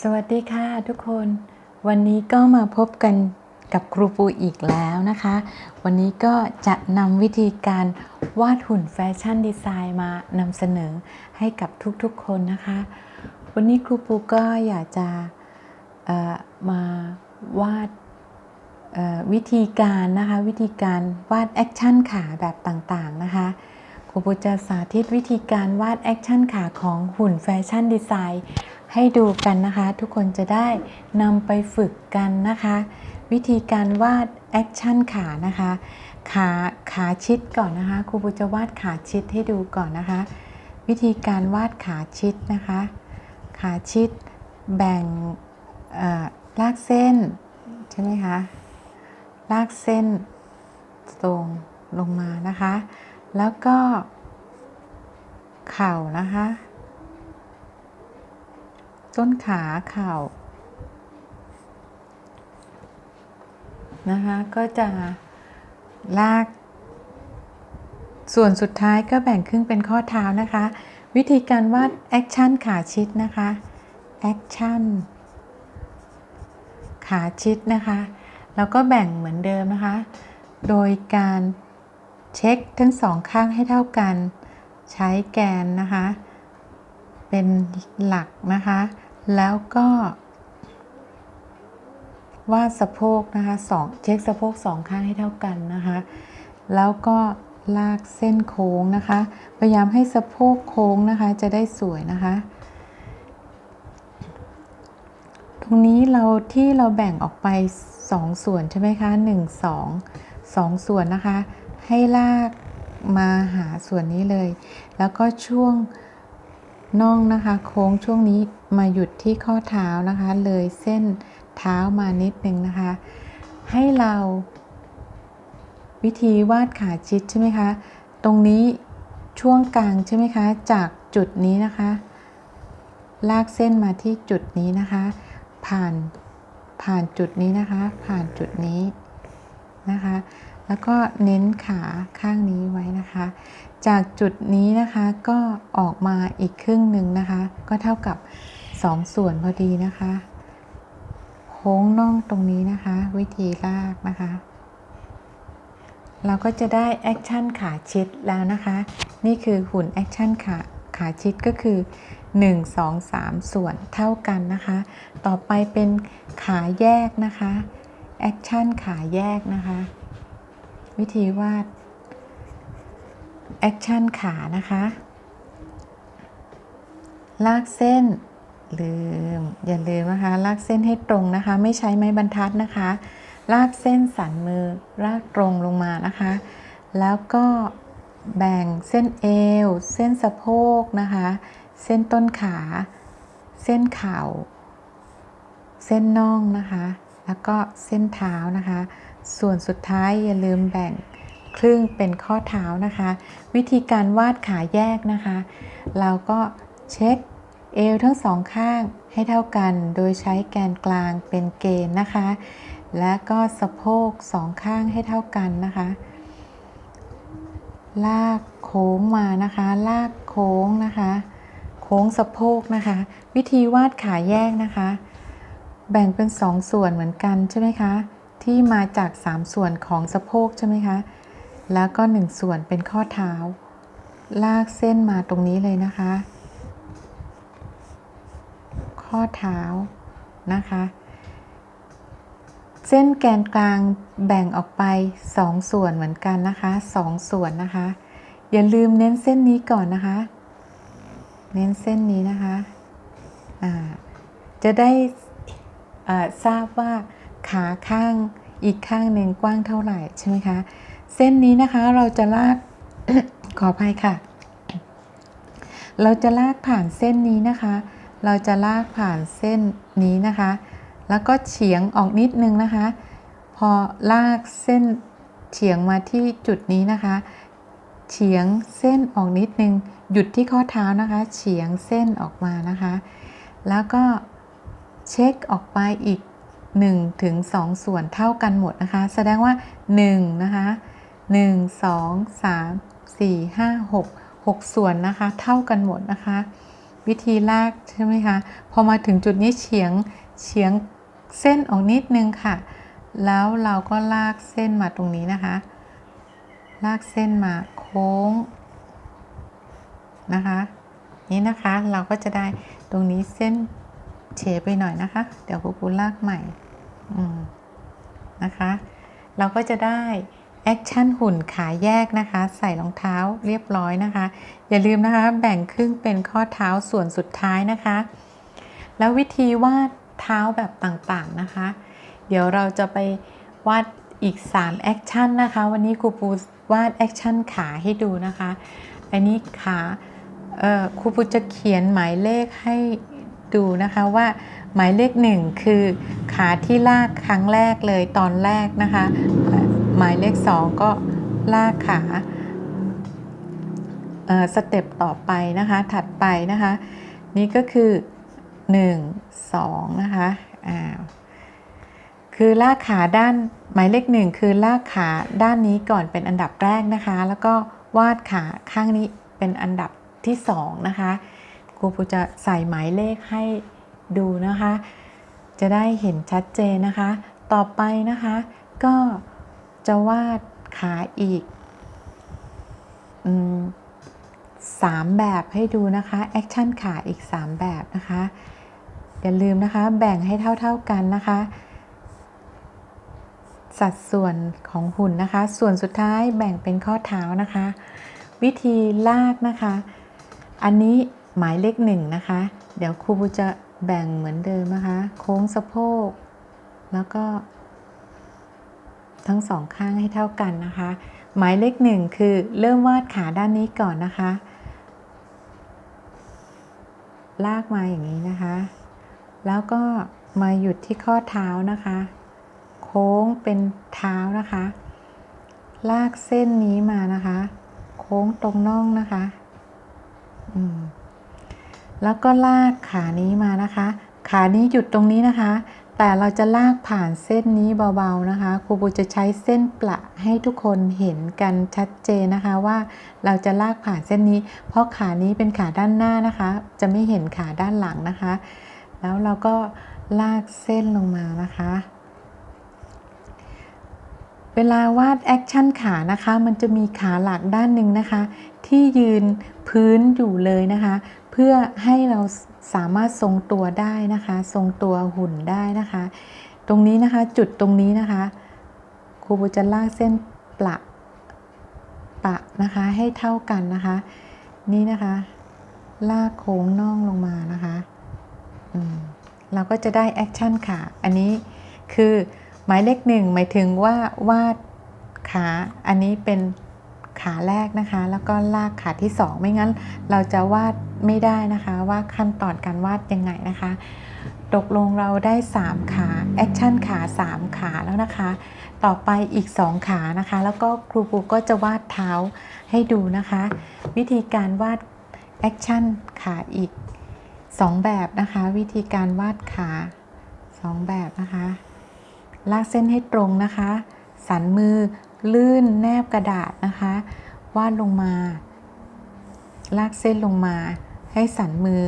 สวัสดีค่ะทุกคน วันนี้ก็มาพบกันกับครูปูอีกแล้วนะคะ วันนี้ก็จะนำวิธีการวาดหุ่นแฟชั่นดีไซน์มานำเสนอให้กับทุกๆคนนะคะ วันนี้ครูปูก็อยากจะมาวาดวิธีการนะคะวิธีการวาดแอคชั่นขาแบบต่างๆนะคะครูปูจะสาธิตวิธีการวาดแอคชั่นขาของหุ่นแฟชั่นดีไซน์ ให้ดูกันนะคะ ทุกคนจะได้นำไปฝึกกันนะคะ วิธีการวาดแอคชั่นขานะคะ ขาขาชิดก่อนนะคะครูปูจะวาดขาชิดให้ดูก่อนนะคะ วิธีการวาดขาชิดนะคะ ขาชิดแบ่งเอ่อลากเส้นใช่ไหมคะลากเส้นตรงลงมานะคะ แล้วก็เข่านะคะ ต้นขาเข่านะคะก็จะลาก ส่วนสุดท้ายก็แบ่งครึ่งเป็นข้อเท้านะคะ วิธีการวาดแอคชั่นขาชิดนะคะแอคชั่นขาชิดนะคะแล้วก็แบ่งเหมือนเดิมนะคะ โดยการเช็คทั้งสองข้างให้เท่ากัน ใช้แกนนะคะ เป็นหลักนะคะ แล้วก็วาดสะโพกนะคะสองเช็คสะโพกสองข้างให้เท่ากันนะคะ แล้วก็ลากเส้นโค้งนะคะ พยายามให้สะโพกโค้งนะคะ จะได้สวยนะคะ ตรงนี้เราที่เราแบ่งออกไป 2 ส่วนใช่ไหมคะ 1 2 2 ส่วนนะคะ ให้ลากมาหาส่วนนี้เลย แล้วก็ช่วง น่องนะคะโค้งช่วงนี้มาหยุดที่ข้อเท้านะคะ เลยเส้นเท้ามานิดนึงนะคะ ให้เราวิธีวาดขาชิดใช่ไหมคะ ตรงนี้ช่วงกลางใช่ไหมคะ จากจุดนี้นะคะ ลากเส้นมาที่จุดนี้นะคะ ผ่านผ่านจุดนี้นะคะ ผ่านจุดนี้นะคะ แล้วก็เน้นขาข้างนี้ไว้นะคะ จากจุดนี้นะคะก็ออกมาอีกครึ่งหนึ่งนะคะ ก็เท่ากับ 2 ส่วนพอดีนะคะโค้งน่องตรงนี้นะคะ วิธีลากนะคะ เราก็จะได้แอคชั่นขาชิดแล้วนะคะ นี่คือหุ่นแอคชั่นขาขาชิดก็คือ 1 2 3 ส่วนเท่ากันนะคะ ต่อไปเป็นขาแยกนะคะแอคชั่นขาแยกนะคะ วิธีวาด แอคชั่นขานะคะ ลากเส้น ลืม อย่าลืมนะคะ ลากเส้นให้ตรงนะคะ ไม่ใช้ไม้บรรทัดนะคะ ลากเส้นสันมือลากตรงลงมานะคะ แล้วก็แบ่งเส้นเอว เส้นสะโพกนะคะ เส้นต้นขา เส้นเข่า เส้นน่องนะคะ แล้วก็เส้นเท้านะคะ ส่วนสุดท้ายอย่าลืมแบ่ง ครึ่งเป็นข้อเท้านะคะ วิธีการวาดขาแยกนะคะ เราก็เช็คเอวทั้งสองข้างให้เท่ากัน โดยใช้แกนกลางเป็นเกณฑ์นะคะ และก็สะโพกสองข้างให้เท่ากันนะคะ ลากโค้งมานะคะ ลากโค้งนะคะ โค้งสะโพกนะคะ วิธีวาดขาแยกนะคะ แบ่งเป็น2ส่วนเหมือนกันใช่ไหมคะ ที่มาจาก3ส่วนของสะโพกใช่ไหมคะ แล้วก็1ส่วนเป็นข้อเท้า ลากเส้นมาตรงนี้เลยนะคะ ข้อเท้านะคะ เส้นแกนกลางแบ่งออกไป 2 ส่วนเหมือนกันนะคะ 2 ส่วนนะคะ อย่าลืมเน้นเส้นนี้ก่อนนะคะ เน้นเส้นนี้นะคะจะได้ทราบว่าขาข้างอีกข้างหนึ่งกว้างเท่าไหร่ใช่ไหมคะ เส้นนี้นะคะเราจะลากขออภัยค่ะ เราจะลากผ่านเส้นนี้นะคะ เราจะลากผ่านเส้นนี้นะคะ แล้วก็เฉียงออกนิดนึงนะคะ พอลากเส้นเฉียงมาที่จุดนี้นะคะ เฉียงเส้นออกนิดนึง หยุดที่ข้อเท้านะคะ เฉียงเส้นออกมานะคะ แล้วก็เช็คออกไปอีก1ถึง2ส่วนเท่ากันหมดนะคะ แสดงว่า1นะคะ 1 2 3 4 5 6 6 ส่วนนะคะ เท่ากันหมดนะคะ วิธีลากใช่ไหมคะ พอมาถึงจุดนี้เฉียงเฉียงเส้นออกนิดนึงค่ะ แล้วเราก็ลากเส้นมาตรงนี้นะคะ ลากเส้นมาโค้งนะคะ นี่นะคะเราก็จะได้ตรงนี้เส้นเฉไปหน่อยนะคะ เดี๋ยวครูปูลากใหม่อืมนะคะ เราก็จะได้ แอคชั่นหุ่นขาแยกนะคะ ใส่รองเท้าเรียบร้อยนะคะ อย่าลืมนะคะแบ่งครึ่งเป็นข้อเท้าส่วนสุดท้ายนะคะ แล้ววิธีวาดเท้าแบบต่างๆนะคะ เดี๋ยวเราจะไปวาดอีก3แอคชั่นนะคะ วันนี้ครูปูวาดแอคชั่นขาให้ดูนะคะ อันนี้ขาครูปูจะเขียนหมายเลขให้ดูนะคะว่าหมายเลขหนึ่งคือขาที่ลากครั้งแรกเลยตอนแรกนะคะ มายเลขสองก็ลากขาสเต็ปต่อไปนะคะ ถัดไปนะคะ นี่ก็คือ 1 2 นะคะอ่าคือลากขาด้านหมายเลขหนึ่งคือลากขาด้านนี้ก่อนเป็นอันดับแรกนะคะ แล้วก็วาดขาข้างนี้เป็นอันดับที่สองนะคะครูปูจะใส่หมายเลขให้ดูนะคะ จะได้เห็นชัดเจนนะคะ ต่อไปนะคะก็ จะวาดขาอีกอสามแบบให้ดูนะคะแอคชั่นขาอีก 3 แบบนะคะ อย่าลืมนะคะแบ่งให้เท่าๆกันนะคะ สัดส่วนของหุ่นนะคะ ส่วนสุดท้ายแบ่งเป็นข้อเท้านะคะ วิธีลากนะคะ อันนี้หมายเลขหนึ่งนะคะ เดี๋ยวครูจะแบ่งเหมือนเดิมนะคะ โค้งสะโพก แล้วก็ ทั้งสองข้างให้เท่ากันนะคะ หมายเลขหนึ่งคือเริ่มวาดขาด้านนี้ก่อนนะคะ ลากมาอย่างนี้นะคะ แล้วก็มาหยุดที่ข้อเท้านะคะ โค้งเป็นเท้านะคะ ลากเส้นนี้มานะคะ โค้งตรงน่องนะคะอืมแล้วก็ลากขานี้มานะคะ ขานี้หยุดตรงนี้นะคะ แต่เราจะลากผ่านเส้นนี้เบาๆนะคะ ครูปูจะใช้เส้นประให้ทุกคนเห็นกันชัดเจนนะคะว่าเราจะลากผ่านเส้นนี้ เพราะขานี้เป็นขาด้านหน้านะคะ จะไม่เห็นขาด้านหลังนะคะ แล้วเราก็ลากเส้นลงมานะคะ เวลาวาดแอคชั่นขานะคะ มันจะมีขาหลักด้านหนึ่งนะคะ ที่ยืนพื้นอยู่เลยนะคะ เพื่อให้เราสามารถทรงตัวได้นะคะ ทรงตัวหุ่นได้นะคะ ตรงนี้นะคะจุดตรงนี้นะคะครูบูจะลากเส้นประปะนะคะให้เท่ากันนะคะ นี่นะคะ ลากโค้งน่องลงมานะคะอืมเราก็จะได้แอคชั่นขาอันนี้คือหมายเลขหนึ่งหมายถึงว่าวาดขาอันนี้เป็น ขาแรกนะคะ แล้วก็ลากขาที่สองไม่งั้นเราจะวาดไม่ได้นะคะว่าขั้นตอนการวาดยังไงนะคะ ตกลงเราได้ 3 ขาแอคชั่นขา 3 ขาแล้วนะคะ ต่อไปอีก 2 ขานะคะ แล้วก็ครูปูก็จะวาดเท้าให้ดูนะคะ วิธีการวาดแอคชั่นขาอีก 2 แบบนะคะ วิธีการวาดขา 2 แบบนะคะ ลากเส้นให้ตรงนะคะ สันมือ ลื่นแนบกระดาษนะคะ วาดลงมา ลากเส้นลงมา ให้สันมือ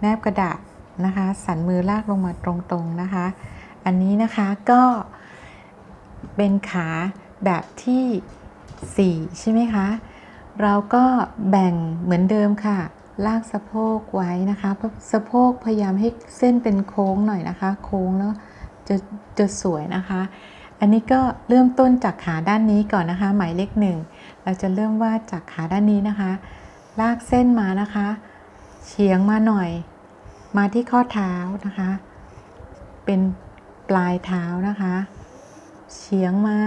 แนบกระดาษนะคะ สันมือลากลงมาตรงๆนะคะ อันนี้นะคะก็เป็นขาแบบที่ 4 ใช่ไหมคะ เราก็แบ่งเหมือนเดิมค่ะ ลากสะโพกไว้นะคะเพราะสะโพกพยายามให้เส้นเป็นโค้งหน่อยนะคะ โค้งแล้วจะจะสวยนะคะ อันนี้ก็เริ่มต้นจากขาด้านนี้ก่อนนะคะ หมายเลขหนึ่งเราจะเริ่มวาดจากขาด้านนี้นะคะ ลากเส้นมานะคะ เฉียงมาหน่อย มาที่ข้อเท้านะคะ เป็นปลายเท้านะคะ เฉียงมา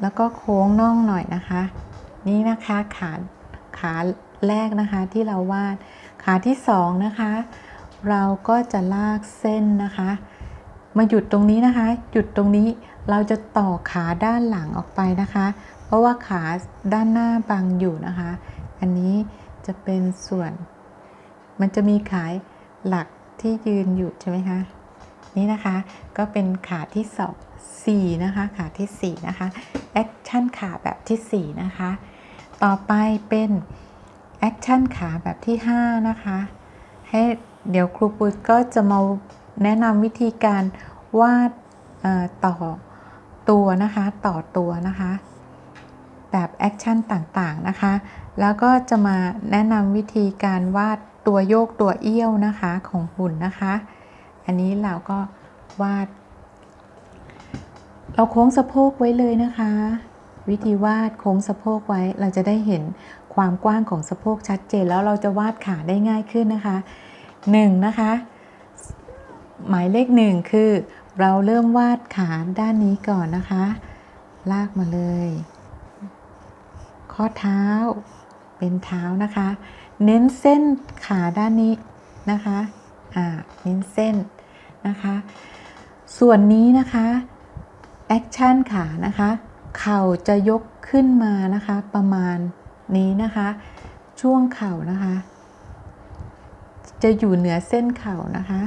แล้วก็โค้งน่องหน่อยนะคะ นี่นะคะขาขาแรกนะคะที่เราวาด ขาที่สองนะคะ เราก็จะลากเส้นนะคะ มาหยุดตรงนี้นะคะ หยุดตรงนี้เราจะต่อขาด้านหลังออกไปนะคะ เพราะว่าขาด้านหน้าบังอยู่นะคะ อันนี้จะเป็นส่วน มันจะมีขายหลักที่ยืนอยู่ใช่ไหมคะ นี่นะคะก็เป็นขาที่สองสี่นะคะขาที่สี่นะคะแอคชั่นขาแบบที่สี่นะคะ ต่อไปเป็นแอคชั่นขาแบบที่ห้านะคะ ให้เดี๋ยวครูปุ้ยก็จะมา แนะนำวิธีการวาดต่อตัวนะคะต่อตัวนะคะ แบบแอคชั่นต่างๆนะคะ แล้วก็จะมาแนะนำวิธีการวาดตัวโยกตัวเอี้ยวนะคะของหุ่นนะคะ อันนี้เราก็วาด เราโค้งสะโพกไว้เลยนะคะ วิธีวาดโค้งสะโพกไว้เราจะได้เห็นความกว้างของสะโพกชัดเจน แล้วเราจะวาดขาได้ง่ายขึ้นนะคะหนึ่งนะคะ หมายเลขหนึ่งคือ เราเริ่มวาดขาด้านนี้ก่อนนะคะ ลากมาเลย ข้อเท้าเป็นเท้านะคะ เน้นเส้นขาด้านนี้นะคะอ่าเน้นเส้นนะคะ ส่วนนี้นะคะแอคชั่นขานะคะ เข่าจะยกขึ้นมานะคะ ประมาณนี้นะคะ ช่วงเข่านะคะ จะอยู่เหนือเส้นเข่านะคะ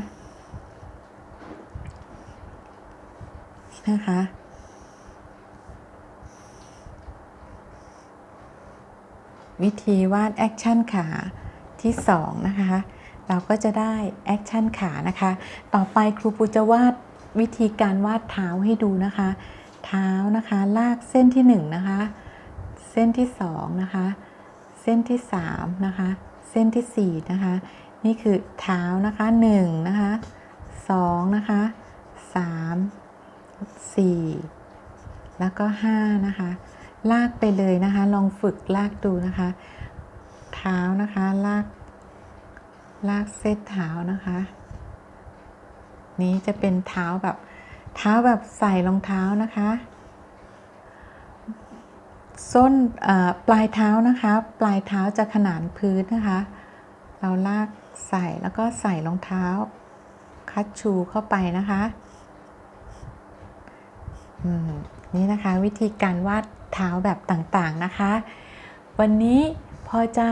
นะคะ วิธีวาดแอคชั่นขาที่2นะคะ เราก็จะได้แอคชั่นขานะคะ ต่อไปครูปูจะวาดวิธีการวาดเท้าให้ดูนะคะ เท้านะคะ ลากเส้นที่ 1 นะคะ เส้นที่ 2 นะคะ เส้นที่ 3 นะคะ เส้นทีสี่4 นะคะ นี่คือเท้านะคะ 1 นะคะ 2 นะคะ 4 แล้วก็ 5 นะคะ ลากไปเลยนะคะ ลองฝึกลากดูนะคะ เท้านะคะ ลาก ลากเส้นเท้านะคะ นี้จะเป็นเท้าแบบ เท้าแบบใส่รองเท้านะคะส้นปลายเท้านะคะ ปลายเท้าจะขนานพื้นนะคะ เราลากใส่แล้วก็ใส่รองเท้า คัดชูเข้าไปนะคะ นี่นะคะวิธีการวาดเท้าแบบต่างๆนะคะ วันนี้พอจะ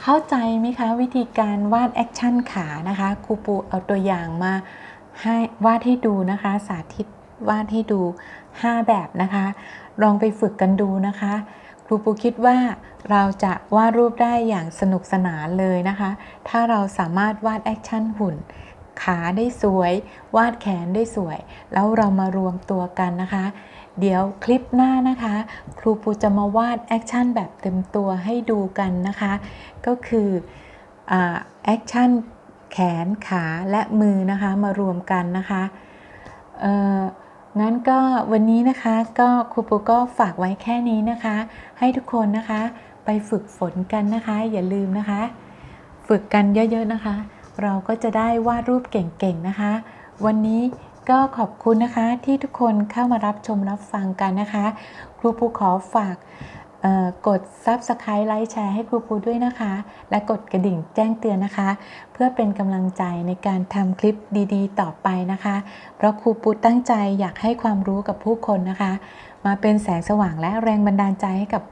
เข้าใจไหมคะวิธีการวาดแอคชั่นขานะคะครูปูเอาตัวอย่างมาให้วาดให้ดูนะคะ สาธิตวาดให้ดู 5 แบบนะคะ ลองไปฝึกกันดูนะคะ ครูปูคิดว่าเราจะวาดรูปได้อย่างสนุกสนานเลยนะคะ ถ้าเราสามารถวาดแอคชั่นหุ่น ขาได้สวย วาดแขนได้สวย แล้วเรามารวมตัวกันนะคะ เดี๋ยวคลิปหน้านะคะ ครูปูจะมาวาดแอคชั่นแบบเต็มตัวให้ดูกันนะคะ ก็คือแอคชั่นแขนขาและมือนะคะมารวมกันนะคะงั้นก็วันนี้นะคะก็ครูปูก็ฝากไว้แค่นี้นะคะ ให้ทุกคนนะคะ ไปฝึกฝนกันนะคะ อย่าลืมนะคะ ฝึกกันเยอะๆนะคะ เราก็จะได้วาดรูปเก่งๆนะคะ วันนี้ก็ขอบคุณนะคะที่ทุกคนเข้ามารับชมรับฟังกันนะคะ ครูปูขอฝากกด Subscribe ไลค์แชร์ให้ครูปูด้วยนะคะ และกดกระดิ่งแจ้งเตือนนะคะ เพื่อเป็นกำลังใจในการทำคลิปดีๆ ต่อไปนะคะ เพราะครูปูตั้งใจอยากให้ความรู้กับผู้คนนะคะ มาเป็นแสงสว่างและแรงบันดาลใจให้กับ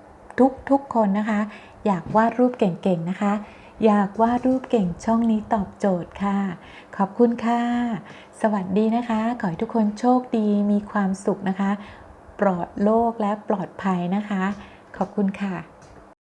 ทุกๆคนนะคะ อยากวาดรูปเก่งๆนะคะ อยากวาดรูปเก่งช่องนี้ตอบโจทย์ค่ะ ขอบคุณค่ะ สวัสดีนะคะ ขอให้ทุกคนโชคดีมีความสุขนะคะ ปลอดโลกและปลอดภัยนะคะ ขอบคุณค่ะ